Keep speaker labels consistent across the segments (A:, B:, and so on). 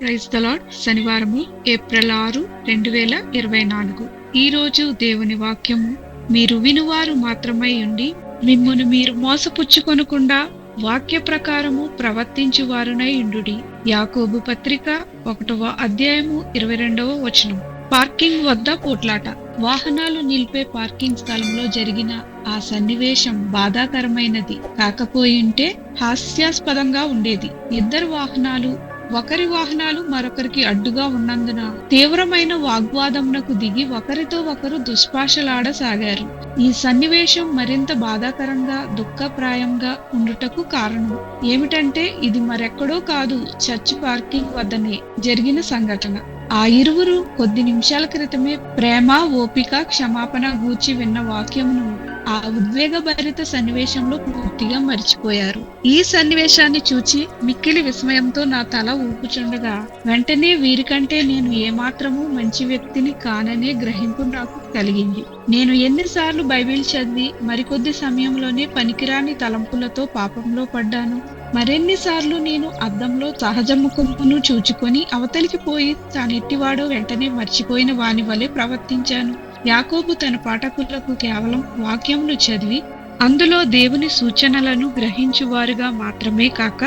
A: Praise the Lord శనివారము April ఆరు రెండు వేల ఇరవై నాలుగు. ఈరోజు దేవుని వాక్యము. మీరు వినువారు మాత్రమై ఉండి మిమ్మను మీరు మోసపుచ్చుకొనకుండా వాక్య ప్రకారము ప్రవర్తించువారునై ఉండుడి. యాకోబు పత్రిక ఒకటవ అధ్యాయము ఇరవై రెండవ వచనం. పార్కింగ్ వద్ద పోట్లాట. వాహనాలు నిలిపే పార్కింగ్ స్థలంలో జరిగిన ఆ సన్నివేశం బాధాకరమైనది. కాకపోయింటే హాస్యాస్పదంగా ఉండేది. ఇద్దరు వాహనాలు ఒకరి వాహనాలు మరొకరికి అడ్డుగా ఉన్నందున తీవ్రమైన వాగ్వాదమునకు దిగి ఒకరితో ఒకరు దుష్పాషలాడసాగారు ఈ సన్నివేశం మరింత బాధాకరంగా దుఃఖప్రాయంగా ఉండుటకు కారణం. ఏమిటంటే ఇది మరెక్కడో కాదు చర్చ్ పార్కింగ్ వద్దనే జరిగిన సంఘటన. ఆ ఇరువురు కొద్ది నిమిషాల క్రితమే ప్రేమ ఓపిక క్షమాపణ గూర్చి విన్న వాక్యమును ఆ ఉద్వేగభరిత సన్నివేశంలో పూర్తిగా మర్చిపోయారు. ఈ సన్నివేశాన్ని చూచి మిక్కిలి విస్మయంతో నా తల ఊపుచుండగా వెంటనే వీరికంటే నేను ఏమాత్రము మంచి వ్యక్తిని కాననే గ్రహింపు నాకు కలిగింది. నేను ఎన్నిసార్లు బైబిల్ చదివి మరికొద్ది సమయంలోనే పనికిరాని తలంపులతో పాపంలో పడ్డాను. మరెన్నిసార్లు నేను అద్దంలో సహజ ముఖమును చూచుకొని అవతలికి పోయి తానెట్టివాడో వెంటనే మర్చిపోయిన వాని వలె ప్రవర్తించాను. యాకోబు తన పాఠకులకు కేవలం వాక్యమును చదివి అందులో దేవుని సూచనలను గ్రహించువారుగా మాత్రమే కాక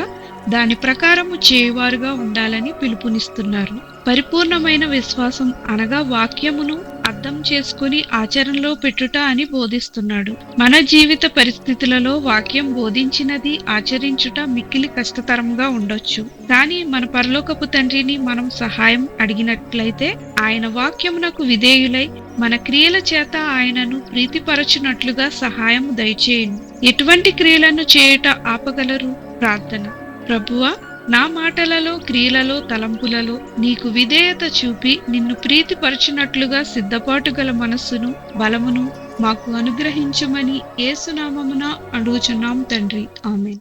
A: దాని ప్రకారము చేయువారుగా ఉండాలని పిలుపునిస్తున్నారు. పరిపూర్ణమైన విశ్వాసం అనగా వాక్యమును అర్థం చేసుకుని ఆచరణలో పెట్టుట అని బోధిస్తున్నాడు. మన జీవిత పరిస్థితులలో వాక్యం బోధించినది ఆచరించుట మిక్కిలి కష్టతరంగా ఉండొచ్చు. కానీ మన పరలోకపు తండ్రిని మనం సహాయం అడిగినట్లయితే ఆయన వాక్యమునకు విధేయులై మన క్రియల చేత ఆయనను ప్రీతిపరచునట్లుగా సహాయం దయచేయను. ఎటువంటి క్రియలను చేయుట ఆపగలరు? ప్రార్థన. ప్రభువా నా మాటలలో క్రియలలో తలంపులలో నీకు విధేయత చూపి నిన్ను ప్రీతిపరచునట్లుగా సిద్ధపాటు గల మనస్సును బలమును మాకు అనుగ్రహించమని ఏసునామమున అడుగుచున్నాం తండ్రి. ఆమెన్.